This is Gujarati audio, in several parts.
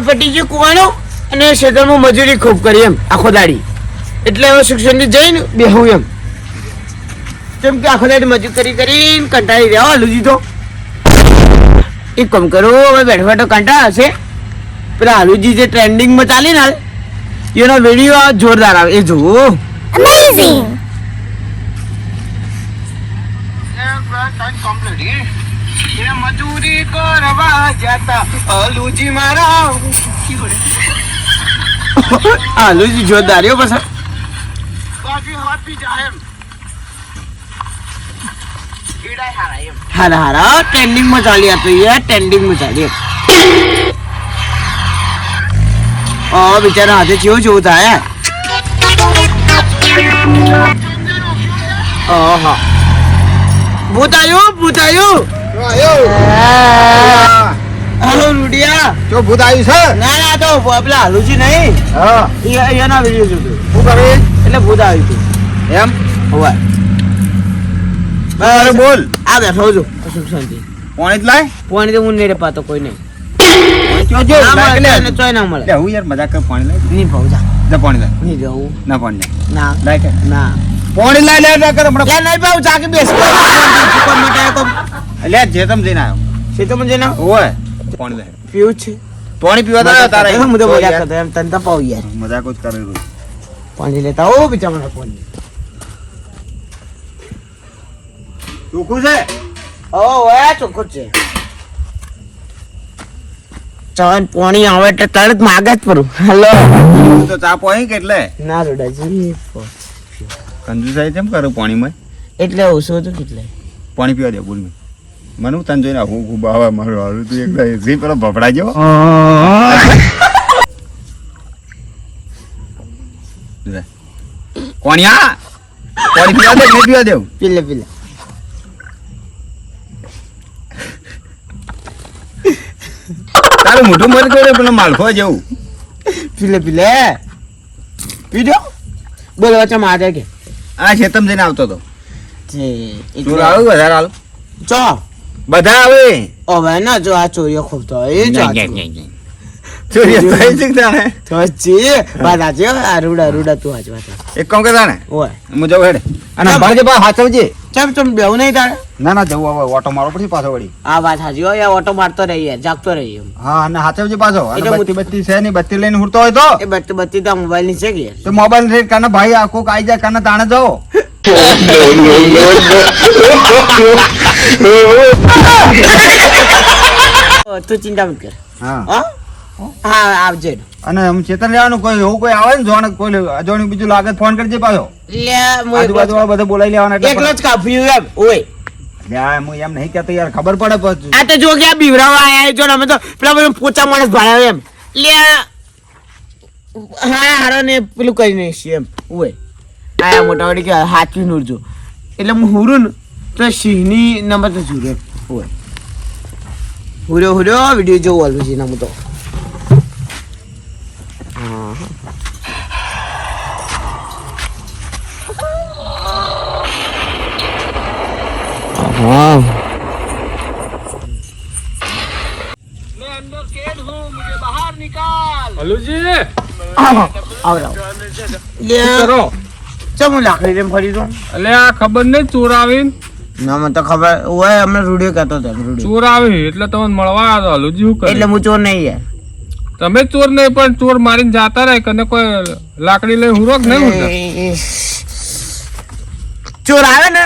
કામે પટી ગયું કુવાનું અને ખેતરમાં મજૂરી ખૂબ કરી એમ આખો દાડી. એટલે હવે શિક્ષણથી જઈને બેહું એમ. કેમ કે આખો દાડી મજૂરી કરી કરીને કંટાળી રહ્યા હલુજી તો. એક કમ કરો હવે બેઠો બેઠો કંટાળ હશે પેલા આલુજી જે ટ્રેન્ડિંગમાં ચાલે ને હાલ, એનો વીડિયો જોરદાર આવે. એ જોવો Amazing! મજૂરી કરવા જતા હલુજી મારા હાલુજી જોરદાર એવો પછી હારા હારા ટ્રેન્ડિંગમાં ચાલી હતું યાર ટ્રેન્ડિંગમાં ચાલી ઓ બિચારા હાથે જેવું જેવું થાય ઓહો ભૂત આવ્યું ભૂત આવ્યું હાલો રૂડિયા. જો ભૂત આવ્યું છે? ના ના તો પેલા હાલુજી નહીં. હા. એના વીડિયો જોતું શું કરે? એટલે ભૂત આવ્યું હતું એમ? હોવા. અરે બોલ. આ બેઠો છું સુખ શાંતિ. પાણી લાય? પાણી તો હું નહીં પાતો કોઈ નહીં. પાણી ના લાય ના પાણી લાય. નહીં જેતમ પાણી પાણી પાણી જઈને આવ્યો? છે તો ઓય. પાણી લે પીવું છે. પાણી પીવા તો તારે. હું તો મજાક કરતો એમ તન તપાવ યાર. મજાક જ કરે રોજ પાણી લેતા ઓ બિચારા મને પાણી. ચોખ્ખું છે? ઓ ઓય ચોખ્ખું છે. ચવન પાણી આવે એટલે તરત માગે જ પરું હેલો. તું તો ચા પોઈ કે એટલે? ના રોડાજી કંજુસાઈ કેમ કરું પાણીમાં? એટલે ઓછું હતું કેટલે પાણી પીવા દે બોલ મને મને તને જોઈને હું ખૂબ આવા મારું હારું તું એક એસી પેલો ભફડા ગયો. કોણિયા? પાણી પીવા દે મેં પીવા દેવું પીલે પીલે. તારું મોઢું મર કરે પેલો માલખો જેવું. પીલે પીલે. પીજો બોલ વચ્ચે મારે કે? આ ખેતમ જઈને આવતો હતો જે વધારે હાલ. ચો. બધા આવે હવે ના જો આ ચોરીઓ ખૂબ તો એ જો ચોરીઓ. ચોરી થાય છે કે તો જી વાત આજે આ રૂડા રૂડા તું આજ વાત. એક કામ કે તાણે ઓય. હું જવું હેડે. અને ભાજે બા હાચવજે ચમ ચમ બેવ નહીં તારે? ના ના જવું હવે ઓટો મારો પછી પાછો વળી. આ વાત હાજી હોય ઓટો મારતો રહીએ જાગતો રહીએ. હા અને હાચવજે પાછો. અને એટલે બત્તી બત્તી છે ને બત્તી લઈને ઉડતો હોય તો? એ બત્તી બત્તી તો મોબાઈલની છે કે. યાર તો મોબાઈલ રેટ કાને ભાઈ આખો આઈ જાય કાને તાણે જાઓ. તું ચિંતા મત કર. હા. હા? આવજે. અને હું ચેતન લેવાનું કોઈ એવું કોઈ આવે ને જોને કોઈ અજોણી બીજું લાગે ફોન કરજે પાછો. આજુબાજુ બધા બોલાવી લેવાના એકલો જ કાપ્યું એમ ઓય. યાર, હું એમ નહીં કહેતો યાર ખબર પડે આ તો જો કે આ બીવરાવા આયા જો ને અમે તો પેલા બધું પોચા માણસ ભાડ્યા એમ. લે હા હારો ને પેલું કરી નાખીએ એમ ઓય. આયા મોટા વડી કે હાચવી નૂરજો. એટલે હું હુરું ને તો સિંહની નંબર તો જુરે હોય. હુર્યો હુર્યો વીડિયો જોવો ઓલું છે નામ તો. હા. હા હલુજી આવરાવ લે. કરો? ચમ હું લાકડી રેમ ફરી દઉં એટલે આ ખબર નહીં ચોર આવીને ના મને તો ખબર. ઓય અમને રૂડિયો કહેતો હતો રૂડિયો. ચોર આવી એટલે તમને મળવા આવ્યો હલુજી શું એટલે હું ચોર નહીં યાર. તમે ચોર નહીં પણ ચોર મારીને જાતા રહે કને કોઈ લાકડી લઈ હુરોક નહીં હુરતા? ચોર આવે ને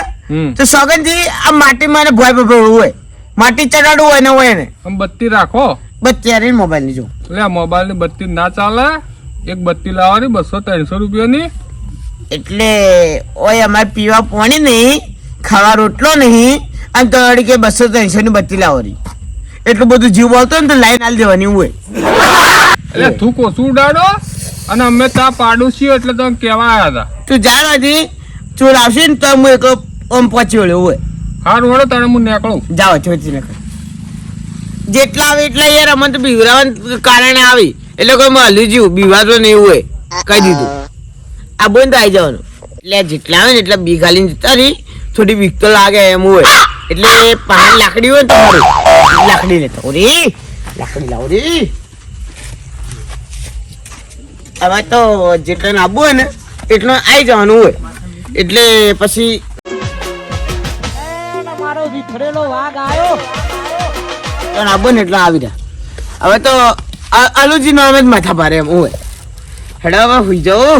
તો સોગંદજી આ માટી મને ભોય ભોય હોય. માટી ચડાડવું હોય ને હોય ને. બત્તી રાખો. બત્તી ત્યારે મોબાઈલની જો. એટલે મોબાઈલની બત્તી ના ચાલે. એક બત્તી લાવવાની બસો ત્રણસો રૂપિયાની. એટલે ઓય અમારે પીવા પાણી નહીં. ખાવા રોટલો નહીં અને તો વળી કે બસો ત્રણસો ની બત્તી લાવવાની. એટલું બધું જીવ બોલતો ને તો લાઈન આલી દેવાની હોય. એટલે તું કોસું ઉડાડો અને અમે ત્યાં પાડોશી એટલે તમે કેવા આવ્યા હતા. તું જાણ હજી ચોર આવશે ને તો હું એક ઓમ પહોંચી વળ્યો હોય. હારું વળો તારે હું નીકળું. જાઓ ચોથી લખો જેટલા આવે એટલા યાર અમે તો બીવરાવાના કારણે આવી. એટલે કોઈ હલી જીવ બીવાતો નહીં હોય. કહી દીધું. આ બોન તો આવી જવાનું. એટલે જેટલા આવે ને એટલા બી ખાલી જતા રહી. થોડી બીક તો લાગે એમ હોય. એટલે પાન લાકડી હોય તમારી. લાકડી લેતો. રે લાકડી લાવો રે હવે તો જેટલાને આવવું હોય ને એટલો આવી જવાનું હોય. એટલે પછી મારો વિખરેલો વાઘ આવ્યો એટલાને આવવું ને એટલા આવી રહ્યા હવે તો આલુજી નામ જ માથા ભારે એમ હોય. હેડા હવે હુઈ જાઓ.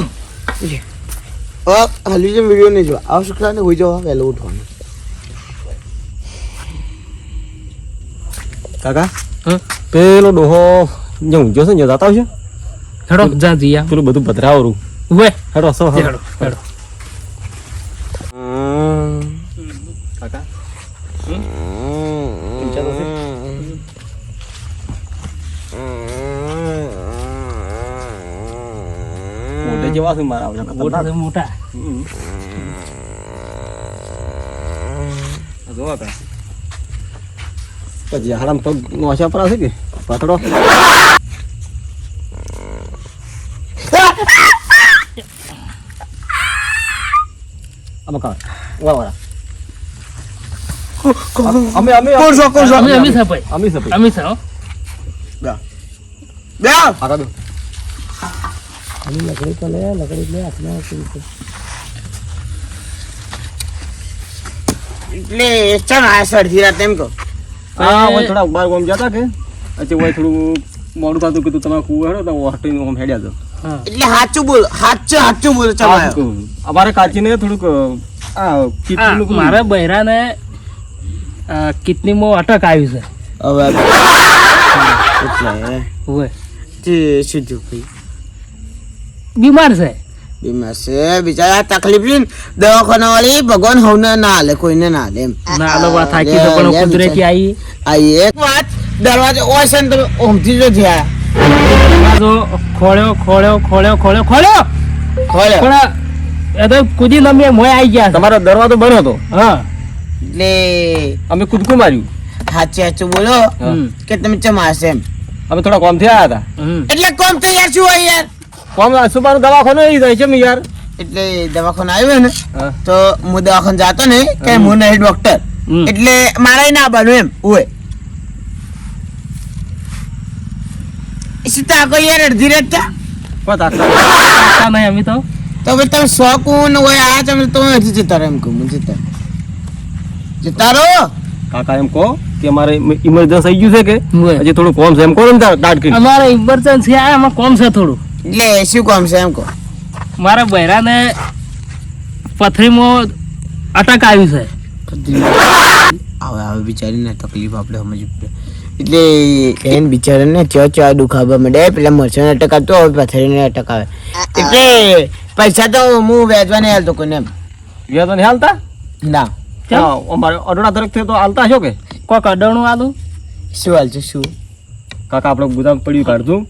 હવે હલુજી વીડિયો નહીં જોવા. આવ શુક્રવારને ને જવા વહેલો ઉઠવાનું. કાકા પેલો ડોહો જે ઊંઝો છે ને જતા આવશે હેડો જા જીયા પેલું બધું ભદ્રાવરું. ઉવે. હેડો સો હેડો હેડો કાકા ઊંચા તો છે? મોઢે જેવા છે મારા મોટા. છે મોટા હમ. આ જોવો કાકા. પછી હારામ પગ નોશા પર હશે કે પાતળો આમાં કાઢ. વાહ, વાહ. અમે અમે કોણ છો કોણ છો અમે અમે છે ભાઈ અમે સપી અમે છે હો બે આગળ દો. એટલે ચાલ આ સરથી રાત એમ કહો. હા હું થોડા બાર ગોમ જતા કે? પછી હોય થોડું મોડું થતું કીધું તમે કુવો હેડો તો હોસ્ટેલ ઓમ હેડ્યા તો એટલે સાચું બોલ સાચું સાચું બોલ ચાલ અમારે કાચીને થોડુંક આ મારા બૈરાને કિડનીમાં અટક આવી છે. હવે એટલે હોય તે સીધું કઈ બીમાર છે? બીમાર છે. બિચારા તકલીફ લઈને દવાખાના વાળી ભગવાન હવને ના હાલે કોઈને ના હાલે એમ. ના આલો વાત થાકી તો પણ કુદરતી આવી આ એક વાત? દરવાજો ઓય છે ને તમે ઓમથી જો થયા દરવાજો ખોળ્યો ખોળ્યો ખોળ્યો ખોળ્યો ખોળ્યો. ખોળ્યો. પણ એ તો કુદી નમી મોય આવી ગયા તમારો દરવાજો બન્યો હતો? હા. એટલે અમે કૂદકું માર્યું. સાચું સાચું બોલો કે તમે ચમાશે એમ. અમે થોડા કોમ થયા હતા. એટલે કોમ થઈ યાર શું હોય યાર કોમ સુબાનું દવાખાનું એ જાય છે યાર એટલે દવાખાનું આવ્યો ને તો હું દવાખાને જાતો ને કે હું નહીં ડોક્ટર. એટલે મારે ના બનવું એમ હોય સીતા કોઈ યાર અડધી નહીં અમે તો. તો ભાઈ તમે શોખું હોય આ તમે તો હજી જતા રહો એમ કહું હું જતા જતા રહો. કાકા એમ કહો કે અમારે ઇમરજન્સી થઈ ગયું છે કે. હજી થોડું કોમ છે એમ કહો ને દાટ કરી અમારે ઇમરજન્સી આ એમાં કોમ છે થોડું. એટલે શું કામ છે એમ કહો. મારા બૈરાને પથરીમાં અટક આવ્યું છે. હવે હવે બિચારીને તકલીફ આપણે સમજવી પડે. એટલે એને બિચારાને ચો ચો દુખાવા માંડે. પેલા મરચાને અટક આવતો હવે પથરીને અટકાવે એટલે પૈસા તો હું વેચવા નહીં હાલતો કોઈને એમ. તો નહીં હાલતા? ના. અમારે અડોડા તરફથી તો હાલતા છો કે? કોક અડણું આલું? શું હાલશે શું? કાકા આપણે ગુદામ પડ્યું કાઢતું.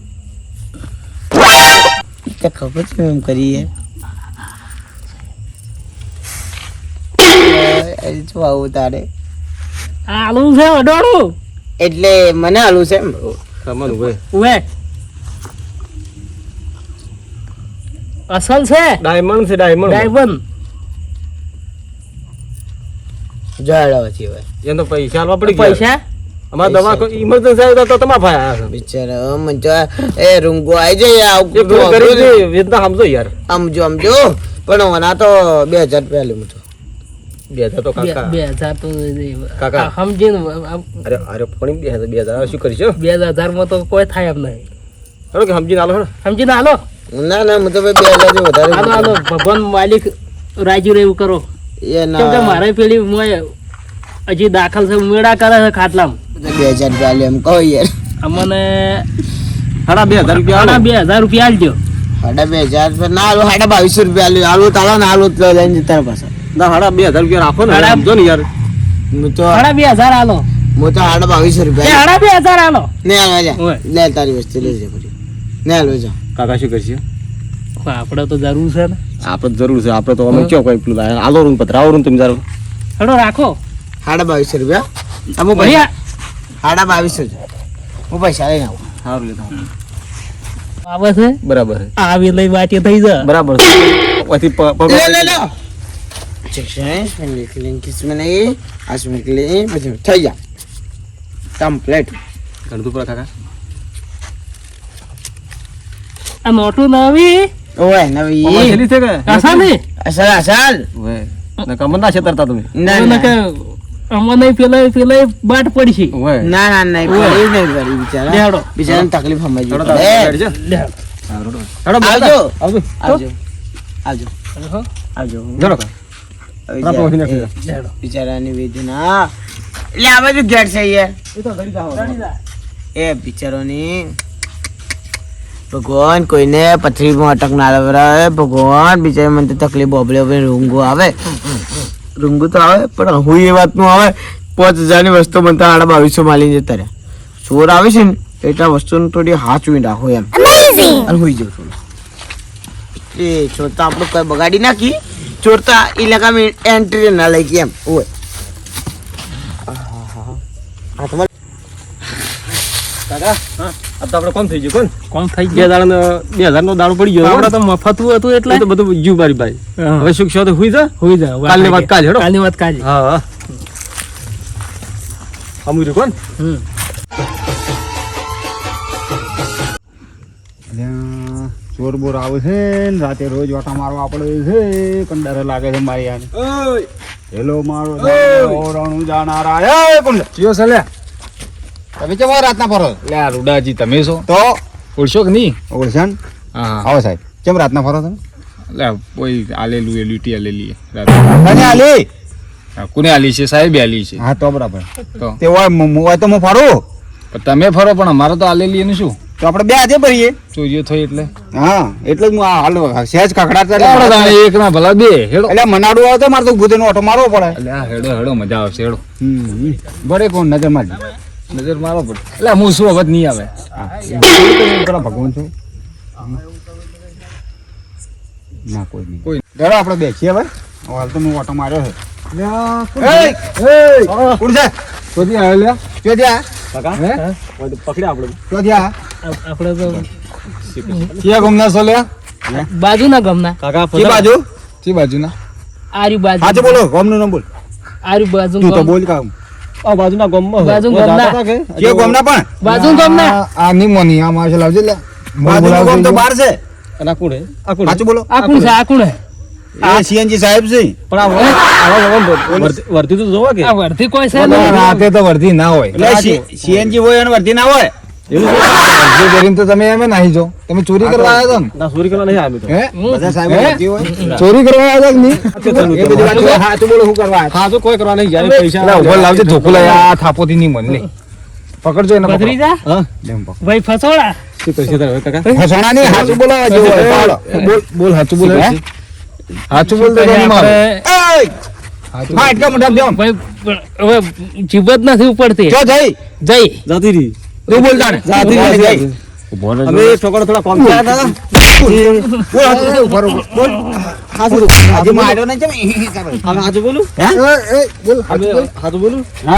તો ખબર છે એમ કરીએ. શું આવું તારે? આલું છે અડણું એટલે મને હાલું છે એમ. ઉવે. અસલ છે? ડાયમંડ છે ડાયમંડ ડાયમંડ જોડાવો છે હવે તો પૈસા આપવા પડી ગયા. પૈસા અમારા દવા ઇમરજન્સી આવી તો તમા ભાઈ આવ્યા બિચારા મને તો એ રૂંગો આઈ જાય આવું એક કરી દે વેદના સમજો યાર. સમજો સમજો. પણ મને તો 2000 રૂપિયા લે તો. બે હજાર તો કાકા. બે હજાર તો કાકા. આ અરે અરે પણ બે હજાર બે હજાર શું કરીશું બે હજારમાં તો કોઈ થાય એમ નહીં. હેડો કે સમજીને આલો હેડો સમજીને હાલો. ના ના હું તો બે હજારથી વધારે હાલો હાલો. ભગવાન માલિક રાજી રહેવું કરો. એ કેમ કે ના મારે પેલી મોય હજી દાખલ છે મેળા કરે છે ખાટલામાં. બે હજાર રૂપિયા લે એમ કહો યાર. અમને સાડા બે હજાર રૂપિયા સાડા બે હજાર રૂપિયા આલજો સાડા બે હજાર રૂપિયા ના સાડા બાવીસો રૂપિયા લે હાલો તાલો ને હાલો લઈને જતા પાછા. ના સાડા બે હજાર રૂપિયા રાખો ને સમજો ને યાર. હું તો સાડા બે હજાર આલો. હું તો સાડા બાવીસો રૂપિયા સાડા બે હજાર આલો. ને હાલવા જા. લે તારી વસ્તુ લઈ જા પછી. ને હાલવા જા. કાકા શું કરશે? આપણે તો જરૂર છે ને. આપણે જરૂર છે આપણે તો અમે ક્યાં કોઈ પેલું આલો રૂમ પધરાવો રૂમ તમે જરૂર હેડો રાખો. સાડા બાવીસો રૂપિયા. અમુક ભૈયા સાડા બાવીસો જ. હું પૈસા લઈને આવું. સારું લેતા આવે છે? બરાબર આવી લઈ વાંચી થઈ જાય બરાબર પછી લે લે લે. ચેક્શન સ્મેલ કિસમેં નહીં આ સ્મેલ પછી થઈ જા કમ્પ્લેટ. ગણતું પૂરા કાકા? આ નોટું નવી? ઓય નવી. છે કે? અસા અસલ અસલ ઓવે ને કમર ના છેતરતા તમે. ના ના. અમને પેલા પેલા બાટ પડી ઓવે ના ના નહીં પડી નહીં કરી બિચારા. લેવડો. બિચારાને તકલીફ સમજવી હેડો પડે. તારે બેઠ જા. લે હેડો આવજો. આવજો. આવજો. આવજો. આવજો. જરો. બિચારાની વેદના. એટલે આ બાજુ ઘેર છે યાર એ બિચારોની ભગવાન કોઈને પથરી અટક ના લાવે ભગવાન બિચારી મને તકલીફ બોબલે બોબલે રૂંગો આવે. રૂંગો તો આવે પણ હું એ વાતનું આવે પાંચ હજારની વસ્તુ મને તો આડા બાવીસો માલી જતા રહ્યા. ચોર આવે છે ને એટલા વસ્તુને થોડી હાચવી રાખો એમ. અને હોઈ જાઉં છું. એ ચોર તો આપણું કોઈ બગાડી નાખી. ચોર તો આ ઇલાકામાં એન્ટ્રી ના લઈ ગઈ એમ હોય હા તમારે કાકા આ તો આપણે કોણ થઈ ગયું. કોણ? કોણ થઈ બે ગયો બે હજાર દાડો પડી ગયો આપડે તો મફતવું હતું એટલે? તો બધું ગયું મારી ભાઈ. હા. હવે સુખ શાંતિ હુઈ જા હોઈ જાય કાલની વાત કાલે, હેડો. કાલની વાત કાલે હા હા. હમું કોણ? હમ. ચોર બોર આવે છે ને રાતે રોજ વાટા મારવા પડે છે કંડારે લાગે છે મારી આને. હેલો મારો ઓરણું જાનારા. એ કોણ? છે લે. તમે કેમ રાતના ફરો લે રૂડાજી તમે છો? તો? ઓળશો કે નહીં? ઓળખાણ હા. હા આવો સાહેબ. કેમ રાતના ફરો તમે? લે કોઈ આલેલું એ લીટી આલેલી આલી? કોને આલી છે? સાહેબે આલી છે. હા તો બરાબર. તો? તે હોય મુ- મુ હોય તો હું ફરું? પણ તમે ફરો પણ અમારે તો આલેલી એનું શું? તો આપણે બે આજે ભરીએ. ચોરીઓ થઈ એટલે? હા એટલે હું આ હાલ સહેજ કકડાતા એક ના ભલા બે? હેડો. એટલે મનાડું આવે તો મારે તો ગુદેનો ઓટો મારવો પડે. એટલે હેડો હેડો મજા આવશે હેડો. ભરે કોણ નજર મારજો નજર મારો પડે. એટલે હું શું અવાજ નહીં આવે. પેલા ભગવાન છું. ના કોઈ નહીં. કોઈ ચાલો આપણે બેસીએ હવે. હાલ તો હું ઓટો માર્યો છે. તો ક્યાં ગમના બાજુ? ચી બાજુના? આર્યુ બાજુ. બોલો ગામનું નામ બોલ. આર્યુ બાજુ તો બોલ કામ. આ બાજુના ગામમાં બાજુ ગામના. કે? ગામના પણ? બાજુ ગામના. આ- આ ની મોની આ માસે લાવજે લે. બાજુનું ગામ તો બહાર છે. અને આ કોણ? હે? આ કોણ? સાચું બોલો. આ કોણ છે? આ કોણ? હે? એ સીએનજી સાહેબ છે. પણ આ આવા વર્તી તો જોવો કે. આ વર્ધી કોઈ છે રાતે તો વર્ધી ના હોય. સીએનજી હોય અને વર્ધી ના હોય. જે કરીને તો તમે એમ નાહી જો. તમે ચોરી કરવા આવ્યા હતા ના? ચોરી કરવા નહીં આવ્યો તો. ને હે? બધા સાહેબ હે? વર્ધી હોય? ચોરી કરવા આવ્યા હતા કે નહીં? એ બધી વાત છે. સાચું બોલો શું કરવા હા તો કોઈ કરવા નહીં જ્યારે પૈસા ઊભો લાવજે ધોકો લઈ આ થાપોથી નહીં મન પકડજો એને પકડો. ભત્રીજા? હા લેમ પકડ. ભાઈ ફસોડા શું કરશે તારે હવે કાકા? ફસોણા નહીં, સાચું બોલો જે બોલ બોલ બોલ હે? બોલ તો મારે. હા, એટલા મોટા દેમ. ભાઈ પણ હવે જીભ જ નથી ઉપડતી. જઈ. જઈ. જાતી રહી. તું બોલ તાણે. જાતી બોલ, રહી. જઈ. અમે એક છોકરો થોડા કોમ થયા હતા.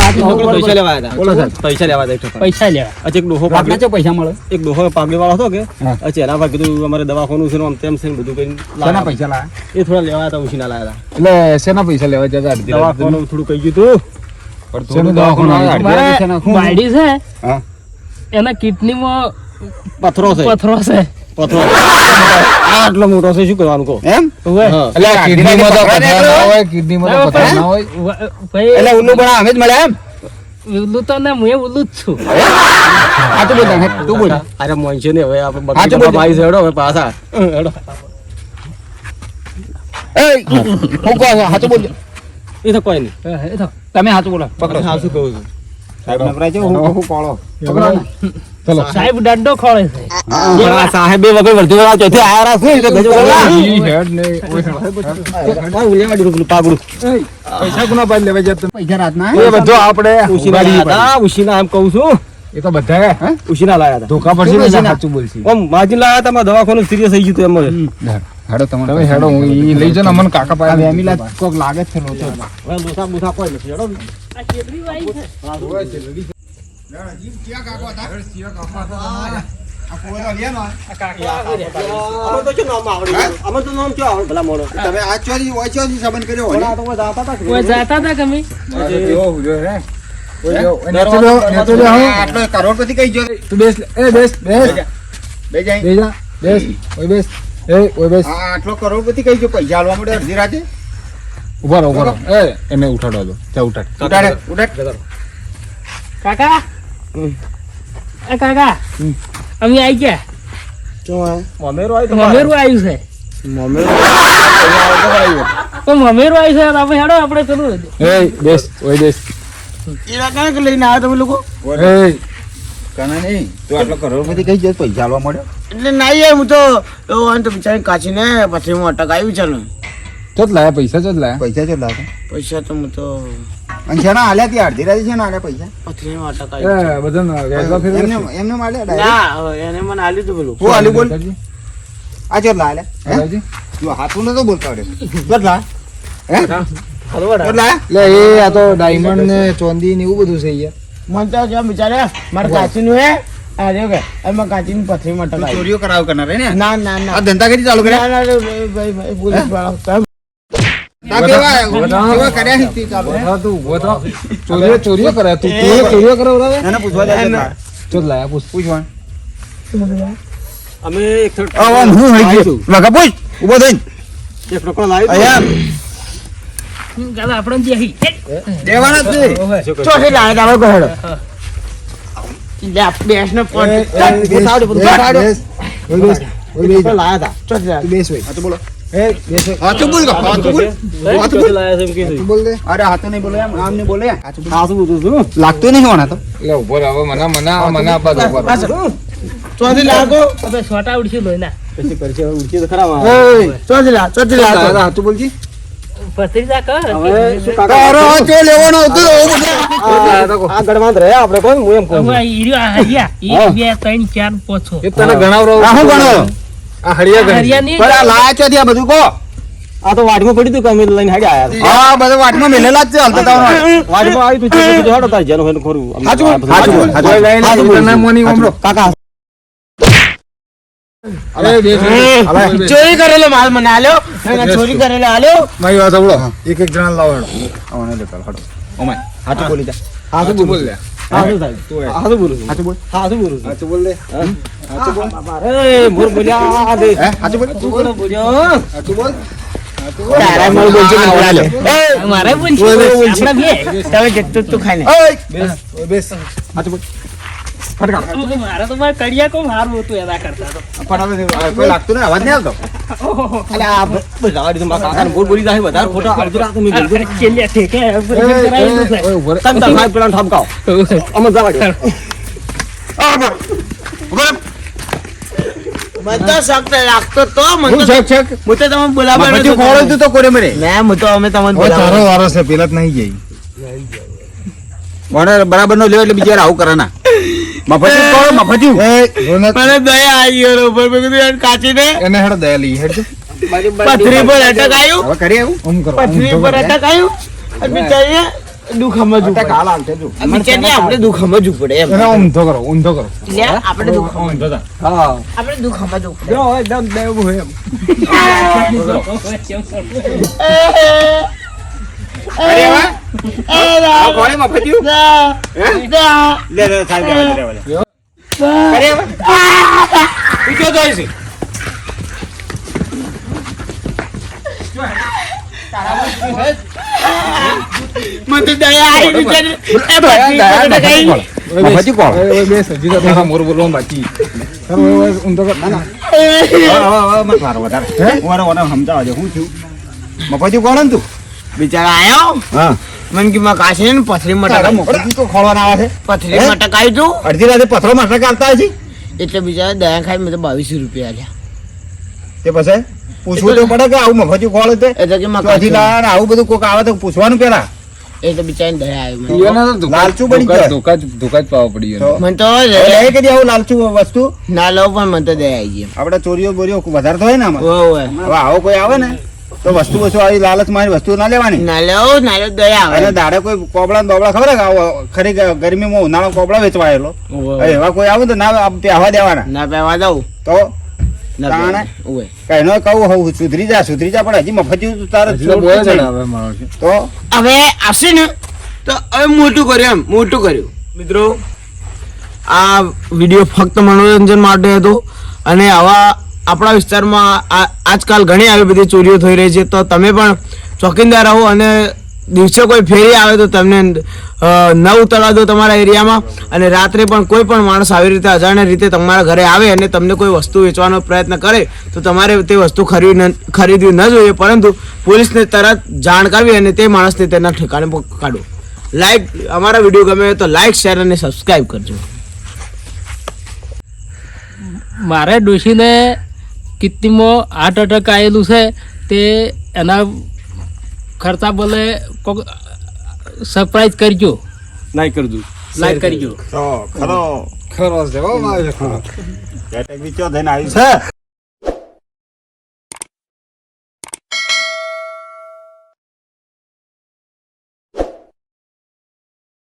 એક છોકરા પૈસા લેવા અચ્છા એક ડોહો રાતના પાગડી ચો પૈસા મળે? એક ડોહો પાગડી વાળો હતો કે? એના પર કીધું અમારે દવાખાનું છે ને આમ તેમ છે ને બધું લાવ્યા. પૈસા લાયા? એ થોડા લેવા હતા ઉછીના લાવ્યા એટલે શેના પૈસા લેવા જતા? દવાખાનું થોડું કહી ગયું તું. દવાખાનું રાતે શેના? બાયડી છે? હા. એના કિડનીમાં પથરો છે. પથરો છે. પથરો. આટલો મોટો છે શું કરવાનું કહો? એમ? એટલે કિડનીમાં તો પથરા હોય કિડનીમાં તો પથરા ના હોય. ભાઈ એટલે ઉલ્લુ બના અમે જ મળ્યા એમ? ઉલ્લુ તો ને હું ઉલ્લુ જ છું. હાચું બોલ તું બોલ. અરે મોંચે ને હવે આપણે હાચું ભાઈ. છે હેડો હવે પાછા. હેડો. એ હું કહું છું, હાચું બોલજો. એ તો કોઈ નહીં. એ તો. તમે હાચું બોલો. પકડો. હાચું કહું છું? ચલો. સાહેબ દંડો ખોળે છે. પણ આ સાહેબ બે વગર વર્તી વાળા ચોથી આયા રાખે એટલે ગજો હેડ ને ઓય પાગડું પૈસા કોના લેવા જતા એ બધું આપણે લાયા હતા એમ કહું છું. એ તો બધા હે? લાયા હતા. ધોકા પડશે ને સાચું બોલશે. આમ માજી લાયા હતા દવાખાનું સિરિયસ થઈ ગયું હતું એમ હેડો તમારે તમે હેડો હું ઈ લઈ જાઓ ને કાકા પાસે વેમીલા કોક લાગે છે લોચો. હવે લોસા બોસા કોઈ નથી હેડો આ કેટલી વાઈ છે? હા તો છે લડી આવડે? અમાર તો નામ શું આવડે? ભલા મોડો. તમે આ ચોરી ઓય ચોરી સંબંધ કર્યો હોય ને? તો કોઈ જાતા હતા કોઈ જાતા હતા કરોડપતિ કઈ જો તું બેસ એ બેસ બેસ. બેસ. બેસ. એ ઓય બેસ. આ આટલો કરોડપતિ કઈ ગયો? પૈસા આલવા મળે અડધી રાતે? ઊભા રહો ઊભા રહો. એ એને ઉઠાડો દો. ત્યાં ઉઠાડ. ઉઠાડે ઉઠાડ. કાકા? એ કાકા અમે આવી ગયા. મમેરો આવ્યો તો મમેરું આવ્યું છે. તો મમેરું આવ્યું છે આપણે હેડો આપણે કરવું એ બેસ ઓય બેસ. એવા કાંઈક લઈને આવ્યા તમે લોકો? એ કના નહીં તું આટલો કરોડપતિ કઈ ગયો પૈસા આલવા મળ્યો? એટલે ના યાર હું તો એવું હોય ને તો બિચારી કાચીને પછી હું અટક આવ્યું છે ને જ લાયા પૈસા જ લાયા. પૈસા હતા પૈસા તો હું તો અને શેના આલ્યા ત્યાં અડધી રાતે આલ્યા પૈસા? પથરીમાં અટક આવ્યું બધા એમને એમને આલ્યા ના એને મને આલ્યું હતું પેલું. હું આલ્યું બોલ. આ કેટલા આલ્યા? હે? હાથું નતો બોલતા હે? એ આ તો ડાયમંડ ને ચોંદી ને એવું બધું છે યાર. મને તો જો બિચારે મારા કાચીનું હે. આ રહ્યો કે એમાં કાચીની પથરીમાં આવ્યું ચોરીઓ કરાવ કરનાર ને? ના ના ના. આ ધંધા કરી ચાલુ કર્યા? ના, ના, ભાઈ, ભાઈ, પોલીસવાળા? ઊભો ઊભો ચોરીઓ ચોરીઓ કરે તું ચોરીઓ ચોરીઓ કરે પૂછવા લાયા પૂછ. અમે એક થર્ડ હું હઈ ગયો? મગા પૂછ ઊભો થઈને. એક રોકડો લાવ્યો અહીંયા કાકા આપણે જે દેવાના જ છે ચોથી લાવે તો આપણે ગહેડો. લે, આ બેસનો પોટ. બેસાડો, બેસાડો. લાયા તા. ચોથી લાવે. હાચું બોલો. હાચું બોલ કા, હાચું બોલ? હાચું બોલ? લાયા છે એમ કીધું બોલ દે. અરે હાથું નહીં બોલે એમ. આમ નહીં બોલે હાચું બોલ. સાસુ બધું છું લાગતું નહીં હોના તો? એટલે ઊભો રહો હવે મને મને મને આપવા દો ઊભો રહો. પાછળ. ચોથી લાવો તો. આપણે છોટા ઉડશું લોહીના. પછી કરશે હવે ઉડકી તો ખરા માં. ચોથી લાવો, ચોથી લાવો તો. હાચું બોલજી. પથરી જા કર હવે શું આ ચો લેવાનો હતો? તો ઓ બધો. આ ગળમાં જ રહે આપણે કોણ હું એમ કહું હવે ઈર્યો આ હરિયા એક બે ત્રણ ચાર પાંચ છ એ તને ગણાવરો આ શું ગણો આ હરિયા ની પણ આ લાયા ચોથી આ બધું? કો આ તો વાટમાં પડ્યું હતું કે લઈને હાડ્યા આયા હા બધા વાટમાં મેલેલા જ છે હાલતા તાવ વાટમાં આવ્યું હતું ચેક તાર જેનું હોય એનું આમ હાચું બોલ, આ હાચું. હાચું. બોલ. કોઈ લઈને હાચું બોલ. તને મોની ઓમરો. કાકા અરે બેસ અલા બેસ. ચોરી કરેલો માલ મને આલ્યો ચોરી કરેલો આલ્યો મારી વાત સાંભળો એક એક જણા લાવો હેડો. આવને લે કાલ હટો ઓમાય હાચું બોલી જા હાચું બોલ લે હાચું થાય. હાચું બોલું છું. બોલ હાચું બોલું છું. બોલ લે હાચું બોલ એ મોર બોલ્યા દે. હે બોલ હાચું બોલો બોલ્યો. હાચું બોલ તારા માલ બોલજો મને આલ્યો. મારે બોલશું આપણે બે તમે જેટલું તું ખાઈ બેસ બેસ હાથું બોલ મારે તો મારે કડિયા કો મારું હતું એના કરતા તો. ફટાફટ દે. કોઈ લાગતું નહીં અવાજ નહીં આવતો? અલે આ બધા દીધું તો મારા કાકાને બોલ બોલી જાય વધારે ખોટા અડધી રાત મેં કરાયેલું એ, છે. કે રહે. તમ ભાઈ પેલા ઠમકાવ અમે જવા દે. બધા લાગતો તો મને તો હું તો તમને. તો કોરે મરે ના હું તો અમે તમને હવે તારો વારો છે પેલા જ નહીં જઈ બરાબર નો લેવો એટલે બીજા આવું કરે ના મફતી ખોળો મફતી મને દયા આવી ગયો ઉપર મેં કીધું યાર કાચીને એને હેડ દયા લઈ હેડ પથરી પર અટક આવ્યું? હવે કરી આવું ઓમ કરો પથરી પર કરે. અટક આવ્યું? અને બિચારીને દુઃખ સમજવું પડે. હાલ હાલ થજો બિચારીને આપણે દુઃખ સમજવું પડે એમ. ઊંધો કરો ઊંધો કરો. આપણે દુઃખ ઊંધો હા. આપણે દુઃખ સમજવું પડે જો એકદમ દેવું હોય એમ. અરે વાહ. એ રા- આ કોણે મફતી રા- રા- લે લે સાહેબ લે લે અરે વાહ. બીજો જોઈ છે? મને તો દયા આવી બિચારી. મફતી કોણ? ઓય, ઓય, બેસ હજી તો તારા મોર બોલવાનું બાકી. ઓય, ઓય, ઊંધો કર. ના ના. મારો વધારે. હું? આને ઓને સમજાવવા દે હું થયું? મફતી કોણ ને તું બિચારા આયો? હા. મને કે કાશી ને પથરી મટક તો ખોળવાના આવે છે? પથરી મટક આવી તું અડધી રાતે પથરો મટક આવતા હજી એટલે બિચારા દયા ખાઈ મેં તો બાવીસો રૂપિયા આલ્યા. તે પછી પૂછવું તો પડે કે આવું મફતી ખોળે તે? એટલે કે ચોથી કાશી લાયા આવું બધું કોક આવે તો પૂછવાનું પેલા? એટલે બિચારી દયા આવી મને. એને તો ધોકા- લાલચું બની ધોકા- ધોકા ધોકા જ પાવા પડી ગયો મને તો એ કદી આવું લાલચુ વસ્તુ? ના લઉં પણ મને તો દયા આવી ગઈ. આપણે ચોરીઓ બોરીઓ વધારે થાય ને આમાં. હવે આવો કોઈ આવે ને? તો વસ્તુ વસ્તુ આવી લાલચ મારી વસ્તુ ના લેવાની. ના લેવો ના લેવો દયા અને દાડે કોઈ કોબળા ને બોબળા ખબર કે આવો ખરી ગરમીમાં ઉનાળો કોબળા વેચવાયેલો એવા કોઈ આવે તો ના પહેવા દેવાના. ના પહેવા દઉં. તો કહું હું સુધરી જા સુધરી જા પણ હજી મફતી તારે તો? હવે આવશે ને તો હવે મોટું કર્યું એમ મોટું કર્યું. મિત્રો આ વીડિયો ફક્ત મનોરંજન માટે હતો અને આવા આપણા વિસ્તારમાં આજકાલ ઘણી આવી બધી ચોરીઓ થઈ રહી છે. તો તમે પણ ચોકીદાર રહો અને દિવસે કોઈ ફેરી આવે તો તમને ન ઉતરવા દો તમારા એરિયામાં. અને રાત્રે પણ કોઈ પણ માણસ આવી રીતે અજાણ્યા રીતે તમારા ઘરે આવે અને તમને કોઈ વસ્તુ વેચવાનો પ્રયત્ન કરે, તો તમારે તે વસ્તુ ખરીદવી ખરીદવી ન જોઈએ. પરંતુ પોલીસને તરત જાણ કરવી અને તે માણસને તેના ઠેકાણે કાઢવું લાઈક અમારા વીડિયો ગમે તો લાઈક શેર અને સબસ્ક્રાઈબ કરજો. મારે ડોશીને કિડનીમાં હાર્ટ અટેક આવેલું છે તે એના ખર્ચા બોલે કોક સરપ્રાઈઝ કરજો. લાઈક કરજો. લાઈક કરજો. ખરો. ખરો છે.